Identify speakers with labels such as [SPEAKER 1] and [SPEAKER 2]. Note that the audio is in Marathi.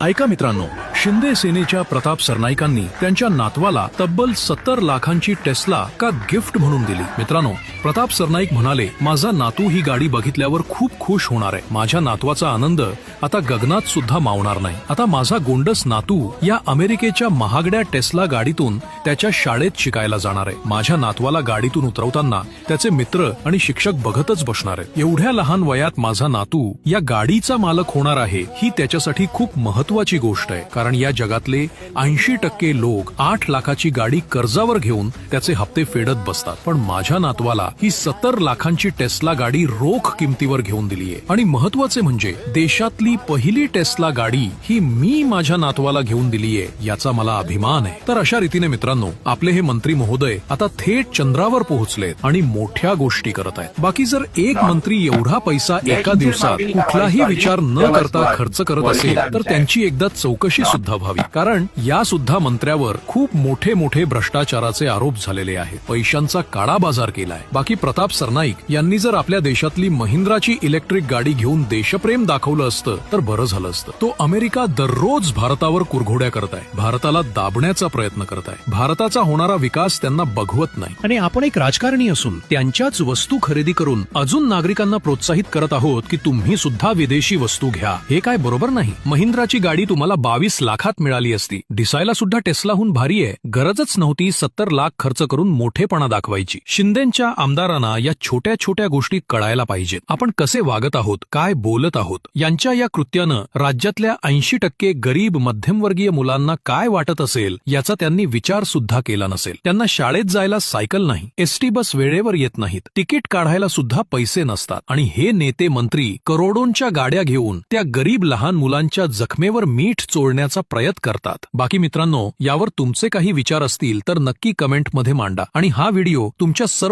[SPEAKER 1] ऐका मित्रांनो शिंदे सेनेच्या प्रताप सरनाईकांनी त्यांच्या नातवाला तब्बल सत्तर लाखांची टेस्ला का गिफ्ट म्हणून दिली. मित्रांनो प्रताप सरनाईक म्हणाले माझा नातू ही गाडी बघितल्यावर खूप खुश होणार आहे. माझ्या नातवाचा आनंद आता गगनात सुद्धा मावणार नाही. आता माझा गोंडस नातू या अमेरिकेच्या महागड्या टेस्ला गाडीतून त्याच्या शाळेत शिकायला जाणार आहे. माझ्या नातवाला गाडीतून उतरवताना त्याचे मित्र आणि शिक्षक बघतच बसणार आहे एवढ्या लहान वयात माझा नातू या गाडीचा मालक होणार आहे ही त्याच्यासाठी खूप महत्वाची गोष्ट आहे. कारण या जगातले ऐंशी टक्के लोक आठ लाखाची गाडी कर्जावर घेऊन त्याचे हप्ते फेडत बसतात. पण माझ्या नातवाला ही सत्तर लाखांची टेस्ला गाडी रोख किमतीवर घेऊन दिलीये. आणि महत्त्वाचे म्हणजे देशातली पहिली टेस्ला गाडी ही मी माझ्या नातवाला घेऊन दिलीये याचा मला अभिमान आहे. तर अशा रीतीने मित्रांनो आपले हे मंत्री महोदय आता थेट चंद्रावर पोहोचलेत आणि मोठ्या गोष्टी करत आहेत. बाकी जर एक मंत्री एवढा पैसा एका दिवसात कुठलाही विचार न करता खर्च करत असेल तर त्यांची एकदा चौकशी सुद्धा व्हावी कारण या सुद्धा मंत्र्यावर खूप मोठे मोठे भ्रष्टाचाराचे आरोप झालेले आहेत. पैशांचा काळा बाजार केलाय. बाकी प्रताप सरनाईक यांनी जर आपल्या देशातली महिंद्राची इलेक्ट्रिक गाडी घेऊन देशप्रेम दाखवलं असतं तर बरं झालं असतं. तो अमेरिका दररोज भारतावर कुरघोड्या करत आहे भारताला दाबण्याचा प्रयत्न करत आहे भारताचा होणारा विकास त्यांना बघवत नाही. आणि आपण एक राजकारणी असून त्यांच्याच वस्तू खरेदी करून अजून नागरिकांना प्रोत्साहित करत आहोत की तुम्ही सुद्धा विदेशी वस्तू घ्या. हे काय बरोबर नाही? महिंद्राची गाडी तुम्हाला बावीस लाखात मिळाली असती. दिसायला सुद्धा टेस्लाहून भारी आहे. गरजच नव्हती सत्तर लाख खर्च करून मोठेपणा दाखवायची. शिंदेच्या आमदारांना या छोट्या छोट्या गोष्टी कळायला पाहिजेत. आपण कसे वागत आहोत काय बोलत आहोत यांच्या या कृत्यानं राज्यातल्या ऐंशी टक्के गरीब मध्यमवर्गीय मुलांना काय वाटत असेल याचा त्यांनी विचार सुद्धा केला नसेल. त्यांना शाळेत जायला सायकल नाही. एसटी बस वेळेवर येत नाहीत. तिकीट काढायला सुद्धा पैसे नसतात. आणि हे नेते मंत्री करोडोंच्या गाड्या घेऊन त्या गरीब लहान मुलांच्या जखमेवर मीठ चोळण्याचा प्रयत्न करतात. बाकी मित्रांनो यावर तुमचे काही विचार असतील तर नक्की कमेंटमध्ये मांडा. आणि हा व्हिडिओ तुमच्या सर्व